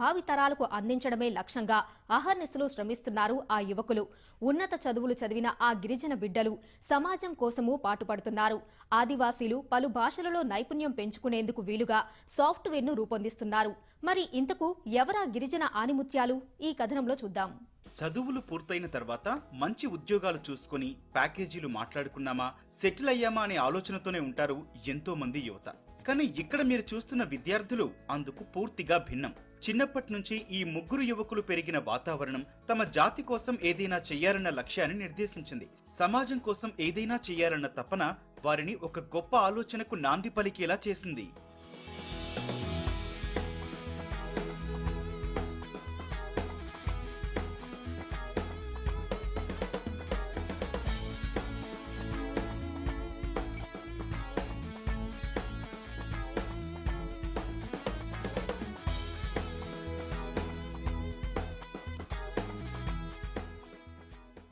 భావితరాలకు అందించడమే లక్ష్యంగా అహర్నిశలు శ్రమిస్తున్నారు ఆ యువకులు. ఉన్నత చదువులు చదివిన ఆ గిరిజన బిడ్డలు సమాజం కోసమూ పాటుపడుతున్నారు. ఆదివాసీలు పలు భాషలలో నైపుణ్యం పెంచుకునేందుకు వీలుగా సాఫ్ట్వేర్ను రూపొందిస్తున్నారు. మరి ఇంతకు ఎవరా గిరిజన ఆనిముత్యాలు? ఈ కథనంలో చూద్దాం. చదువులు పూర్తయిన తర్వాత మంచి ఉద్యోగాలు చూసుకుని ప్యాకేజీలు మాట్లాడుకున్నామా సెటిల్ అయ్యామా అనే ఆలోచనతోనే ఉంటారు ఎంతో మంది యువత. కానీ ఇక్కడ మీరు చూస్తున్న విద్యార్థులు అందుకు పూర్తిగా భిన్నం. చిన్నప్పటి నుంచి ఈ ముగ్గురు యువకులు పెరిగిన వాతావరణం తమ జాతి కోసం ఏదైనా చెయ్యాలన్న లక్ష్యాన్ని నిర్దేశించింది. సమాజం కోసం ఏదైనా చెయ్యాలన్న తపన వారిని ఒక గొప్ప ఆలోచనకు నాంది పలికేలా చేసింది.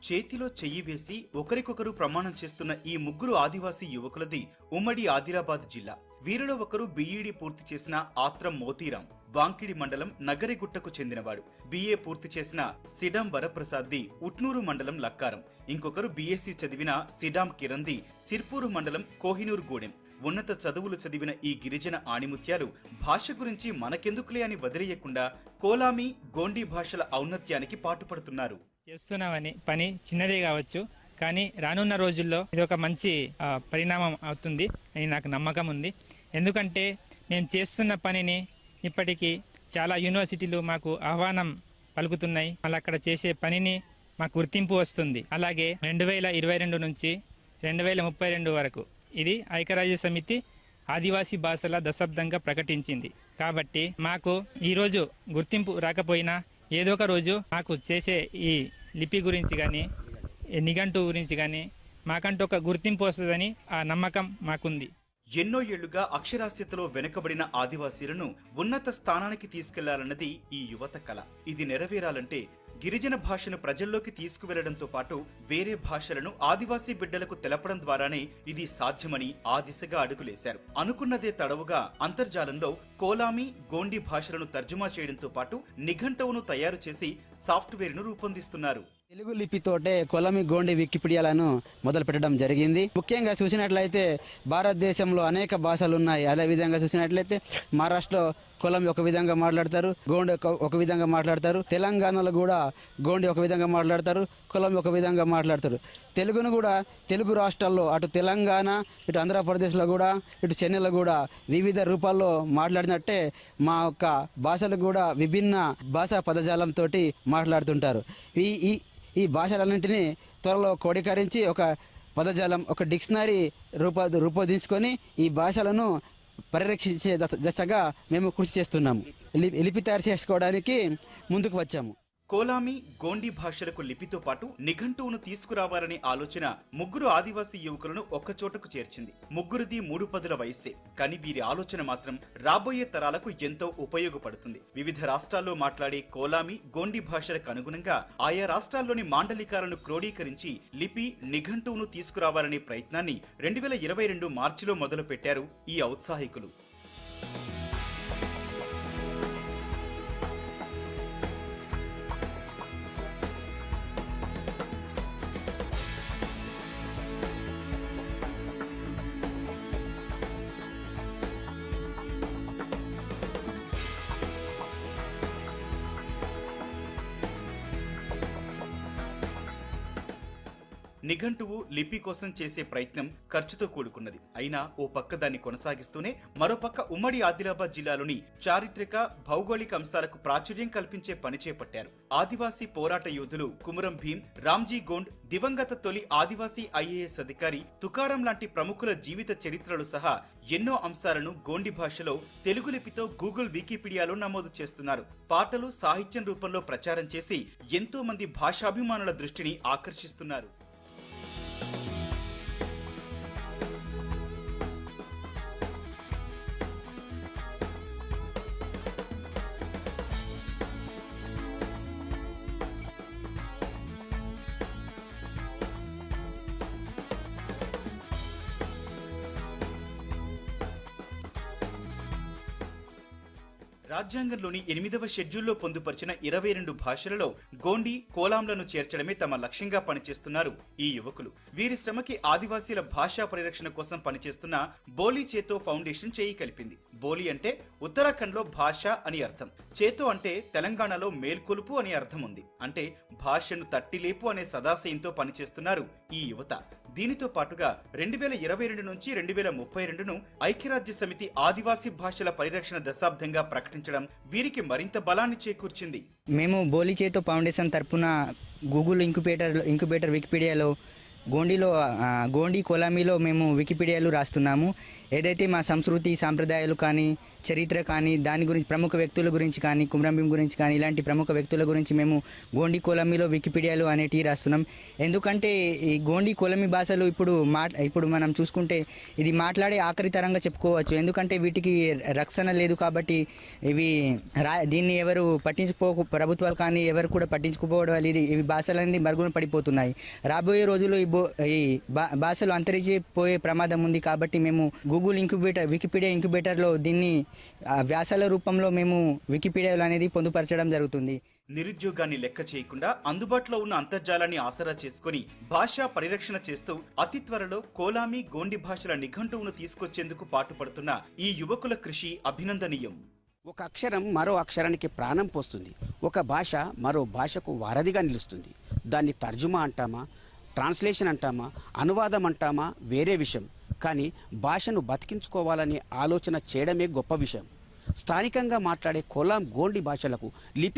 చేతిలో చెయ్యి వేసి ఒకరికొకరు ప్రమాణం చేస్తున్న ఈ ముగ్గురు ఆదివాసీ యువకులది ఉమ్మడి ఆదిలాబాద్ జిల్లా. వీరిలో ఒకరు బీఈడి పూర్తి చేసిన ఆత్రం మోతీరాం వాంకిడి మండలం నగరిగుట్టకు చెందినవాడు. బీఏ పూర్తి చేసిన సిడాం వరప్రసాద్ది ఉట్నూరు మండలం లక్కారం. ఇంకొకరు బీఎస్సీ చదివిన సిడాం కిరంది సిర్పూరు మండలం కోహినూరు గూడెం. ఉన్నత చదువులు చదివిన ఈ గిరిజన ఆణిముత్యాలు భాష గురించి మనకెందుకులే అని వదిలేయకుండా కోలామి గోండీ భాషల ఔన్నత్యానికి పాటుపడుతున్నారు. చేస్తున్నామని పని చిన్నదే కావచ్చు కానీ రానున్న రోజుల్లో ఇది ఒక మంచి పరిణామం అవుతుంది అని నాకు నమ్మకం ఉంది. ఎందుకంటే మేము చేస్తున్న పనిని ఇప్పటికీ చాలా యూనివర్సిటీలు మాకు ఆహ్వానం పలుకుతున్నాయి. మళ్ళీ అక్కడ చేసే పనిని మాకు గుర్తింపు వస్తుంది. అలాగే రెండు వేల ఇరవై రెండు నుంచి రెండు వేల ముప్పై రెండు వరకు ఇది ఐక్యరాజ్య సమితి ఆదివాసీ భాషల దశాబ్దంగా ప్రకటించింది. కాబట్టి మాకు ఈరోజు గుర్తింపు రాకపోయినా ఏదో ఒక రోజు మాకు చేసే ఈ లిపి గురించి కానీ నిఘంటు గురించి కానీ మాకంటూ ఒక గుర్తింపు వస్తుందని ఆ నమ్మకం మాకుంది. ఎన్నో ఏళ్ళుగా అక్షరాస్యతలో వెనుకబడిన ఆదివాసీలను ఉన్నత స్థానానికి తీసుకెళ్ళాలన్నది ఈ యువత కళ ఇది నెరవేరాలంటే గిరిజన భాషను ప్రజల్లోకి తీసుకువెళ్ళడంతో పాటు వేరే భాషలను ఆదివాసీ బిడ్డలకు తెలపడం ద్వారానే ఇది సాధ్యమని ఆ దిశగా అడుగులేశారు. అనుకున్నదే తడవుగా అంతర్జాలంలో కోలామి గోండి భాషలను తర్జుమా చేయడంతో పాటు నిఘంటువును తయారు చేసి సాఫ్ట్వేర్ను రూపొందిస్తున్నారు. తెలుగు లిపితోటే కొలమి గోండి వికీపీడియాలను మొదలు పెట్టడం జరిగింది. ముఖ్యంగా చూసినట్లయితే భారతదేశంలో అనేక భాషలు ఉన్నాయి అదే విధంగా చూసినట్లయితే మహారాష్ట్రలో కొలం ఒక విధంగా మాట్లాడతారు గోండి ఒక- ఒక విధంగా మాట్లాడతారు తెలంగాణలో కూడా గోండి ఒక విధంగా మాట్లాడతారు కొలం ఒక విధంగా మాట్లాడతారు. తెలుగును కూడా తెలుగు రాష్ట్రాల్లో అటు తెలంగాణ ఇటు ఆంధ్రప్రదేశ్లో కూడా ఇటు చెన్నైలో కూడా వివిధ రూపాల్లో మాట్లాడినట్టే మా యొక్క భాషలు కూడా విభిన్న భాషా పదజాలంతో మాట్లాడుతుంటారు. ఈ ఈ ఈ భాషలన్నింటినీ త్వరలో కోడికరించి ఒక పదజాలం ఒక డిక్షనరీ రూప రూపొందించుకొని ఈ భాషలను పరిరక్షించే దశ- దశగా మేము కృషి చేస్తున్నాము. ఎలిపి లిపి తయారు చేసుకోవడానికి ముందుకు వచ్చాము. కోలామి గోండి భాషలకు లిపితో పాటు నిఘంటువును తీసుకురావాలనే ఆలోచన ముగ్గురు ఆదివాసీ యువకులను ఒక్కచోటకు చేర్చింది. ముగ్గురిది మూడు పదుల వయస్సే. కానీ వీరి ఆలోచన మాత్రం రాబోయే తరాలకు ఎంతో ఉపయోగపడుతుంది. వివిధ రాష్ట్రాల్లో మాట్లాడే కోలామి గోండి భాషలకు అనుగుణంగా ఆయా రాష్ట్రాల్లోని మాండలికాలను క్రోడీకరించి లిపి నిఘంటువును తీసుకురావాలనే ప్రయత్నాన్ని రెండు వేల ఇరవై రెండు మార్చిలో మొదలుపెట్టారు ఈ ఔత్సాహికులు. నిఘంటువు లిపి కోసం చేసే ప్రయత్నం ఖర్చుతో కూడుకున్నది. అయినా ఓ పక్క దాన్ని కొనసాగిస్తూనే మరోపక్క ఉమ్మడి ఆదిలాబాద్ జిల్లాలోని చారిత్రక భౌగోళిక అంశాలకు ప్రాచుర్యం కల్పించే పని చేపట్టారు. ఆదివాసీ పోరాట యోధులు కుమురం భీం రామ్జీ గోండ్ దివంగత తొలి ఆదివాసీ ఐఏఎస్ అధికారి తుకారం లాంటి ప్రముఖుల జీవిత చరిత్రలు సహా ఎన్నో అంశాలను గోండి భాషలో తెలుగు లిపితో గూగుల్ వికీపీడియాలో నమోదు చేస్తున్నారు. పాటలు సాహిత్యం రూపంలో ప్రచారం చేసి ఎంతో మంది భాషాభిమానుల దృష్టిని ఆకర్షిస్తున్నారు. రాజ్యాంగంలోని ఎనిమిదవ షెడ్యూల్లో పొందుపరిచిన ఇరవై రెండు భాషలలో గోండి కోలాంలను చేర్చడమే తమ లక్ష్యంగా పనిచేస్తున్నారు ఈ యువకులు. వీరి శ్రమకి ఆదివాసీల భాషా పరిరక్షణ కోసం పనిచేస్తున్న బోలీ చేతో ఫౌండేషన్ చేయి కలిపింది. బోలీ అంటే ఉత్తరాఖండ్లో భాష అని అర్థం. చేతో అంటే తెలంగాణలో మేల్కొలుపు అనే అర్థం ఉంది అంటే భాషను తట్టిలేపు అనే సదాశయంతో పనిచేస్తున్నారు ఈ యువత. దీనితో పాటుగా రెండు వేల ఇరవై రెండు నుంచి రెండు వేల ముప్పై రెండును ఐక్యరాజ్య సమితి ఆదివాసీ భాషల పరిరక్షణ దశాబ్దంగా ప్రకటించడం వీరికి మరింత బలాన్ని చేకూర్చింది. మేము బోలి చేతో ఫౌండేషన్ తరపున గూగుల్ ఇంక్యుబేటర్ ఇంక్యుబేటర్ వికీపీడియాలో గోండిలో గోండి కొలామీలో మేము వికీపీడియాలు రాస్తున్నాము. ఏదైతే మా సంస్కృతి సాంప్రదాయాలు కానీ చరిత్ర కానీ దాని గురించి ప్రముఖ వ్యక్తుల గురించి కానీ కుమ్రంభీం గురించి కానీ ఇలాంటి ప్రముఖ వ్యక్తుల గురించి మేము గోండి కోలమిలో వికీపీడియాలు అనేటివి రాస్తున్నాం. ఎందుకంటే ఈ గోండి కొలమి భాషలు ఇప్పుడు మా ఇప్పుడు మనం చూసుకుంటే ఇది మాట్లాడే ఆఖరి తరంగా చెప్పుకోవచ్చు. ఎందుకంటే వీటికి రక్షణ లేదు కాబట్టి ఇవి రా దీన్ని ఎవరు పట్టించుకో ప్రభుత్వాలు కానీ ఎవరు కూడా పట్టించుకోపోవడం వల్ల ఇది ఇవి భాషలన్నీ మరుగున పడిపోతున్నాయి. రాబోయే రోజుల్లో ఈ బో ఈ భా- భాషలు అంతరించిపోయే ప్రమాదం ఉంది కాబట్టి మేము గూగుల్ ఇంక్యుబేటర్ వికీపీడియా ఇంక్యుబేటర్లో దీన్ని వ్యాసాల రూపంలో మేము వికీపీడియాలో అనేది పొందుపరచడం జరుగుతుంది. నిరుద్యోగాన్ని లెక్క చేయకుండా అందుబాటులో ఉన్న అంతర్జాలాన్ని ఆసరా చేసుకుని భాషా పరిరక్షణ చేస్తూ అతి త్వరలో కోలామి గోండి భాషల నిఘంటువును తీసుకొచ్చేందుకు పాటుపడుతున్న ఈ యువకుల కృషి అభినందనీయం. ఒక అక్షరం మరో అక్షరానికి ప్రాణం పోస్తుంది. ఒక భాష మరో భాషకు వారధిగా నిలుస్తుంది. దాన్ని తర్జుమా అంటామా ట్రాన్స్లేషన్ అంటామా అనువాదం అంటామా వేరే విషయం. కానీ భాషను బతికించుకోవాలనే ఆలోచన చేయడమే గొప్ప విషయం. స్థానికంగా మాట్లాడే కొలాం గోండి భాషలకు లిపి